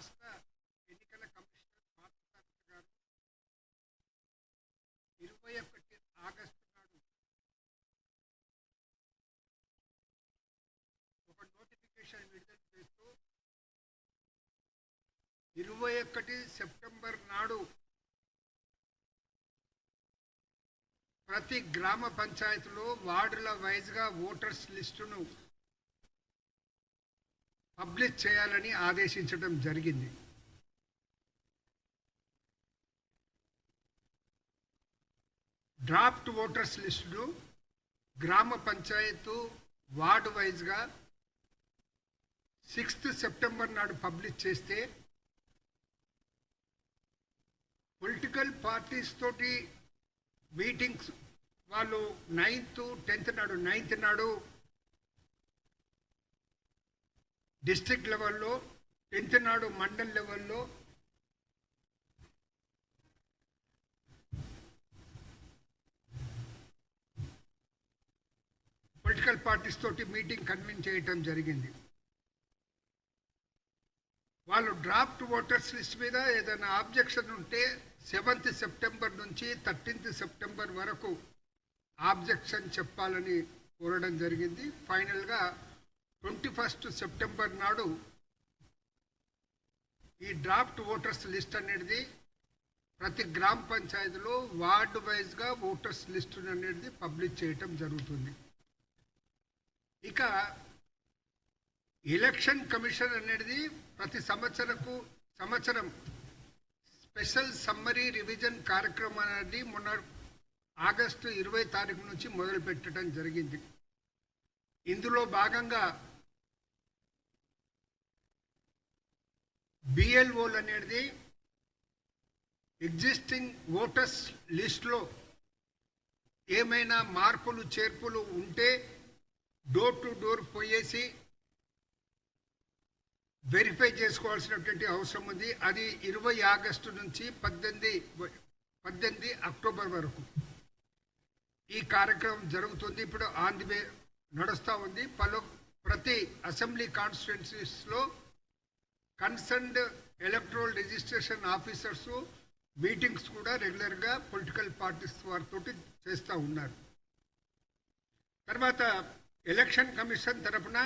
రాష్ట్ర ఎన్నికల కమిషనర్ పార్థసారథి గారు ఇరవై ఒకటి ఆగస్టు నాడు ఒక నోటిఫికేషన్ విడుదల చేస్తూ ఇరవై ఒకటి సెప్టెంబర్ నాడు ప్రతి గ్రామ పంచాయతీలో వార్డుల వైజ్గా ఓటర్స్ లిస్టును పబ్లిష్ చేయాలని ఆదేశించడం జరిగింది. డ్రాఫ్ట్ ఓటర్స్ లిస్టును గ్రామ పంచాయతు వార్డు వైజ్గా సిక్స్త్ సెప్టెంబర్ నాడు పబ్లిష్ చేస్తే పొలిటికల్ పార్టీస్ తోటి మీటింగ్స్ వాళ్ళు నైన్త్ టెన్త్ నాడు నైన్త్ నాడు డిస్టిక్ లెవెల్లో టెన్త్ మండల్ లెవెల్లో పొలిటికల్ పార్టీస్ తోటి మీటింగ్ కన్వీన్ చేయటం జరిగింది. వాళ్ళు డ్రాఫ్ట్ ఓటర్స్ లిస్ట్ మీద ఏదైనా ఆబ్జెక్షన్ ఉంటే సెవెంత్ సెప్టెంబర్ నుంచి థర్టీన్త్ సెప్టెంబర్ వరకు ఆబ్జెక్షన్ చెప్పాలని కోరడం జరిగింది. ఫైనల్గా ట్వంటీ ఫస్ట్ సెప్టెంబర్ నాడు ఈ డ్రాఫ్ట్ ఓటర్స్ లిస్ట్ అనేది ప్రతి గ్రామ పంచాయతీలో వార్డు వైజ్గా ఓటర్స్ లిస్ట్ అనేది పబ్లిష్ చేయటం జరుగుతుంది. ఇక ఎలక్షన్ కమిషన్ అనేది ప్రతి సంవత్సరకు సంవత్సరం స్పెషల్ సమ్మరీ రివిజన్ కార్యక్రమం అనేది మొన్న ఆగస్టు ఇరవై తారీఖు నుంచి మొదలుపెట్టడం జరిగింది. ఇందులో భాగంగా బిఎల్ఓలు అనేది ఎగ్జిస్టింగ్ ఓటర్స్ లిస్ట్లో ఏమైనా మార్పులు చేర్పులు ఉంటే డోర్ టు డోర్ పోయేసి వెరిఫై చేసుకోవాల్సినటువంటి అవసరం ఉంది. అది ఇరవై ఆగస్టు నుంచి పద్దెనిమిది పద్దెనిమిది అక్టోబర్ వరకు ఈ కార్యక్రమం జరుగుతుంది. ఇప్పుడు ఆన్ ది వే నడుస్తూ ఉంది. పలు ప్రతి assembly కాన్స్టిట్యున్సీస్లో concerned electoral registration officers meetings కూడా రెగ్యులర్గా పొలిటికల్ పార్టీస్ వారితో చేస్తూ ఉన్నారు. తర్వాత ఎలక్షన్ కమిషన్ తరఫున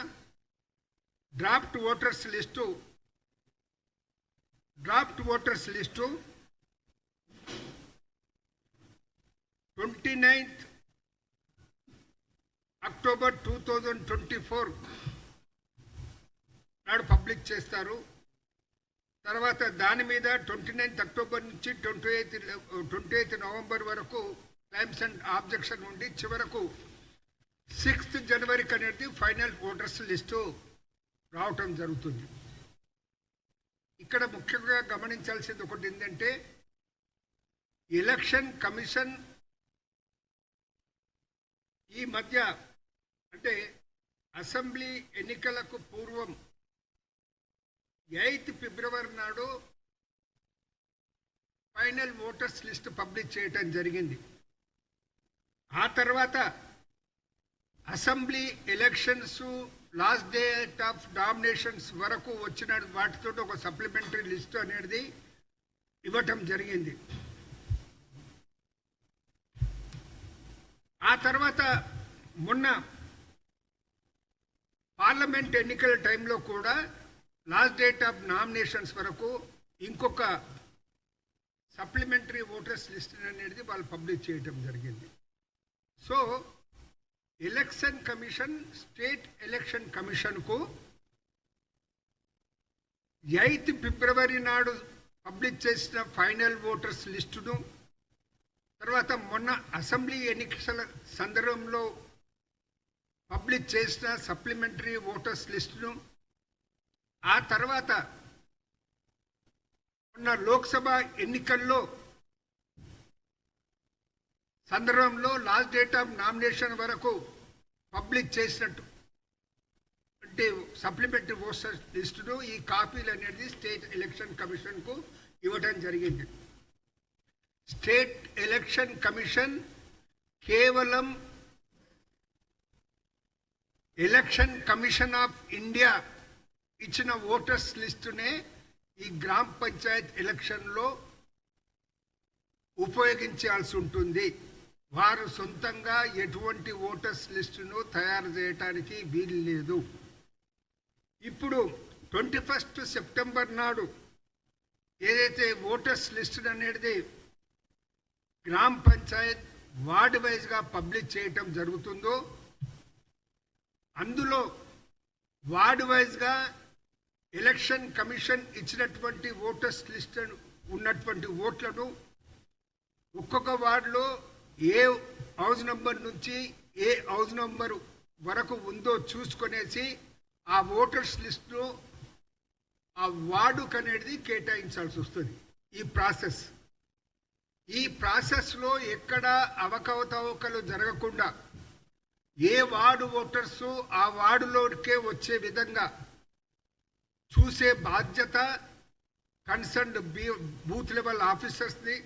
draft voters list draft voters list twenty ninth October two thousand twenty four నాడు పబ్లిక్ చేస్తారు. తర్వాత దాని మీద ట్వంటీ నైన్త్ అక్టోబర్ నుంచి twenty eighth twenty eighth November వరకు క్లైమ్స్ అండ్ ఆబ్జెక్షన్ ఉండి చివరకు సిక్స్త్ జనవరికి అనేది ఫైనల్ ఓటర్స్ లిస్టు రావటం జరుగుతుంది. ఇక్కడ ముఖ్యంగా గమనించాల్సింది ఒకటి ఏంటంటే ఎలక్షన్ కమిషన్ ఈ మధ్య అంటే అసెంబ్లీ ఎన్నికలకు పూర్వం ఎయిత్ ఫిబ్రవరి నాడు ఫైనల్ ఓటర్స్ లిస్ట్ పబ్లిష్ చేయటం జరిగింది. ఆ తర్వాత assembly elections last date of nominations వరకు వచ్చిన వాటితో ఒక సప్లిమెంటరీ లిస్ట్ అనేది ఇవ్వటం జరిగింది. ఆ తర్వాత మొన్న పార్లమెంట్ ఎన్నికల టైంలో కూడా లాస్ట్ డేట్ ఆఫ్ నామినేషన్స్ వరకు ఇంకొక సప్లిమెంటరీ ఓటర్స్ లిస్ట్ అనేది వాళ్ళు పబ్లిష్ చేయటం జరిగింది. So election commission state election కమిషన్కు ఎయిత్ ఫిబ్రవరి నాడు పబ్లిష్ చేసిన ఫైనల్ ఓటర్స్ లిస్టును తర్వాత మొన్న అసెంబ్లీ ఎన్నికల సందర్భంలో పబ్లిష్ చేసిన సప్లిమెంటరీ ఓటర్స్ లిస్టును ఆ తర్వాత ఉన్న లోక్సభ ఎన్నికల్లో సందర్భంలో లాస్ట్ డేట్ ఆఫ్ నామినేషన్ వరకు పబ్లిక్ చేసినట్టు. అంటే సప్లిమెంటరీ ఓటర్స్ లిస్టును ఈ కాపీలు అనేది స్టేట్ ఎలక్షన్ కమిషన్కు ఇవ్వడం జరిగింది. స్టేట్ ఎలక్షన్ కమిషన్ కేవలం ఎలక్షన్ కమిషన్ ఆఫ్ ఇండియా ఇచ్చిన ఓటర్స్ లిస్టునే ఈ గ్రామ పంచాయత్ ఎలక్షన్లో ఉపయోగించాల్సి ఉంటుంది. వారు సొంతంగా ఎటువంటి ఓటర్స్ లిస్టును తయారు చేయటానికి వీలు లేదు. ఇప్పుడు ట్వంటీ ఫస్ట్ సెప్టెంబర్ నాడు ఏదైతే ఓటర్స్ లిస్ట్ అనేది గ్రామ పంచాయత్ వార్డు వైజ్గా పబ్లిష్ చేయటం జరుగుతుందో అందులో వార్డు వైజ్గా ఎలక్షన్ కమిషన్ ఇచ్చినటువంటి ఓటర్స్ లిస్ట్ ఉన్నటువంటి ఓట్లను ఒక్కొక్క వార్డులో ఏ హౌస్ నంబర్ నుంచి ఏ హౌస్ నంబర్ వరకు ఉందో చూసుకొనేసి ఆ ఓటర్స్ లిస్ట్ను ఆ వార్డుకు అనేది కేటాయించాల్సి వస్తుంది. ఈ ప్రాసెస్. ఈ ప్రాసెస్లో ఎక్కడ అవకవతవకలు జరగకుండా ఏ వార్డు ఓటర్స్ ఆ వార్డులోకే వచ్చే విధంగా చూసే బాధ్యత కన్సర్న్డ్ బీ బూత్ లెవెల్ ఆఫీసర్స్ది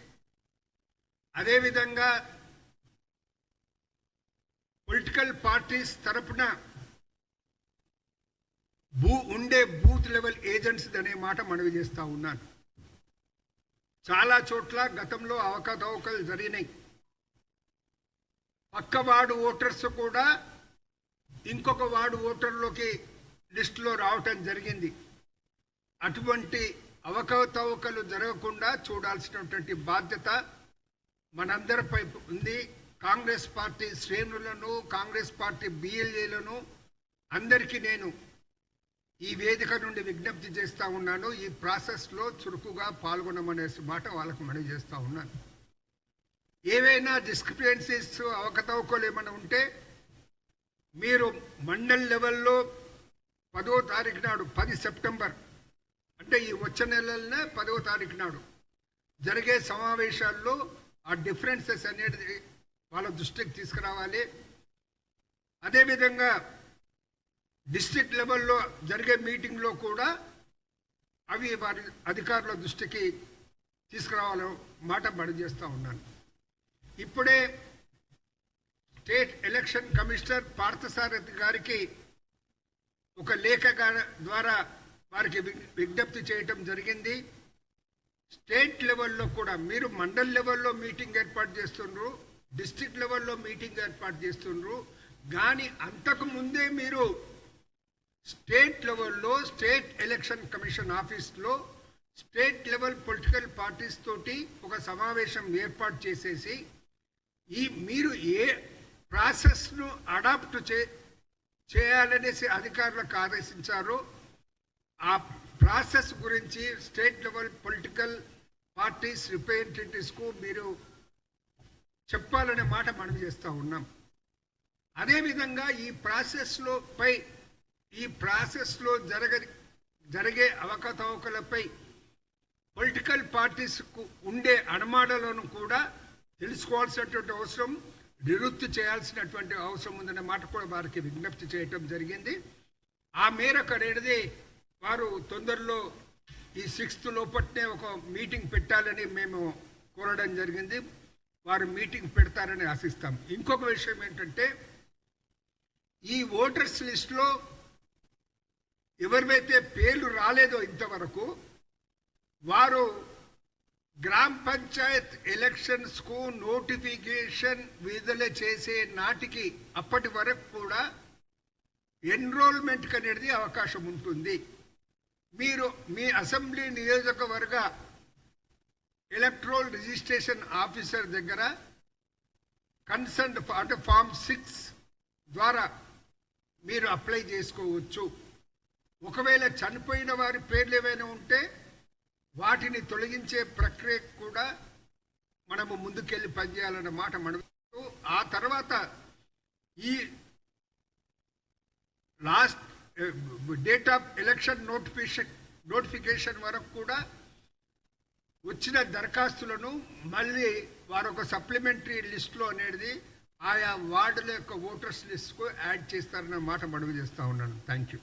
అదేవిధంగా పొలిటికల్ పార్టీస్ తరపున భూ ఉండే బూత్ లెవెల్ ఏజెంట్స్ అనే మాట మనవి చేస్తూ ఉన్నాను. చాలా చోట్ల గతంలో అవకతవకలు జరిగినాయి. పక్క వార్డు ఓటర్స్ కూడా ఇంకొక వార్డు ఓటర్లోకి లిస్టులో రావటం జరిగింది. అటువంటి అవకతవకలు జరగకుండా చూడాల్సినటువంటి బాధ్యత మనందరిపై ఉంది. కాంగ్రెస్ పార్టీ శ్రేణులను కాంగ్రెస్ పార్టీ బిఎల్ఏలను అందరికీ నేను ఈ వేదిక నుండి విజ్ఞప్తి చేస్తూ ఉన్నాను. ఈ ప్రాసెస్లో చురుకుగా పాల్గొనమనే మాట వాళ్ళకు మనవి చేస్తూ ఉన్నాను. ఏవైనా డిస్క్రిపెన్సీస్ అవకతవకలు ఏమైనా ఉంటే మీరు మండల్ లెవెల్లో పదో తారీఖు నాడు పది సెప్టెంబర్ అంటే ఈ వచ్చే నెలలనే పదవ తారీఖు నాడు జరిగే సమావేశాల్లో ఆ డిఫరెన్సెస్ అనేది వాళ్ళ దృష్టికి తీసుకురావాలి. అదేవిధంగా డిస్ట్రిక్ట్ లెవెల్లో జరిగే మీటింగ్లో కూడా అవి వారి అధికారుల దృష్టికి తీసుకురావాల మాట బడి చేస్తూ ఉన్నాను. ఇప్పుడే స్టేట్ ఎలక్షన్ కమిషనర్ పార్థసారథి గారికి ఒక లేఖ ద్వారా వారికి విజ్ఞప్తి చేయటం జరిగింది. స్టేట్ లెవెల్లో కూడా మీరు మండల్ లెవెల్లో మీటింగ్ ఏర్పాటు చేస్తుండ్రు డిస్ట్రిక్ట్ లెవెల్లో మీటింగ్ ఏర్పాటు చేస్తుండ్రు. కానీ అంతకు ముందే మీరు స్టేట్ లెవెల్లో స్టేట్ ఎలక్షన్ కమిషన్ ఆఫీస్లో స్టేట్ లెవెల్ పొలిటికల్ పార్టీస్ తోటి ఒక సమావేశం ఏర్పాటు చేసేసి ఈ మీరు ఏ ప్రాసెస్ను అడాప్ట్ చే చేయాలనేసి అధికారులకు ఆదేశించారో. ఆ ప్రాసెస్ గురించి స్టేట్ లెవెల్ పొలిటికల్ పార్టీస్ రిప్రజెంటేటివ్స్కు మీరు చెప్పాలనే మాట మనం చేస్తూ ఉన్నాం. అదేవిధంగా ఈ ప్రాసెస్లో పై ఈ ప్రాసెస్లో జరగ జరిగే అవకతవకలపై పొలిటికల్ పార్టీస్కు ఉండే అనుమానాలను కూడా తెలుసుకోవాల్సినటువంటి అవసరం నివృత్తి చేయాల్సినటువంటి అవసరం ఉందనే మాట కూడా వారికి విజ్ఞప్తి చేయటం జరిగింది. ఆ మేరకు అనేది వారు తొందరలో ఈ సిక్స్త్ లోపట్నే ఒక మీటింగ్ పెట్టాలని మేము కోరడం జరిగింది. వారు మీటింగ్ పెడతారని ఆశిస్తాం. ఇంకొక విషయం ఏంటంటే ఈ ఓటర్స్ లిస్టులో ఎవరివైతే పేర్లు రాలేదో ఇంతవరకు వారు గ్రామ పంచాయత్ ఎలక్షన్స్కు నోటిఫికేషన్ విడుదల చేసే నాటికి అప్పటి వరకు కూడా ఎన్రోల్మెంట్ అనేది అవకాశం ఉంటుంది. మీరు మీ అసెంబ్లీ నియోజకవర్గ ఎలక్ట్రోల్ రిజిస్ట్రేషన్ ఆఫీసర్ దగ్గర కన్సర్న్ అంటే ఫామ్ సిక్స్ ద్వారా మీరు అప్లై చేసుకోవచ్చు. ఒకవేళ చనిపోయిన వారి పేర్లు ఏవైనా ఉంటే వాటిని తొలగించే ప్రక్రియ కూడా మనము ముందుకెళ్ళి పనిచేయాలన్న మాట మనం ఆ తర్వాత ఈ last date of election notification notification వరకు కూడా వచ్చిన దరఖాస్తులను మళ్ళీ వారు ఒక సప్లిమెంటరీ లిస్టులో అనేది ఆయా వార్డుల యొక్క ఓటర్స్ లిస్ట్కు యాడ్ చేస్తారన్న మాట మనవి చేస్తూ ఉన్నాను. Thank you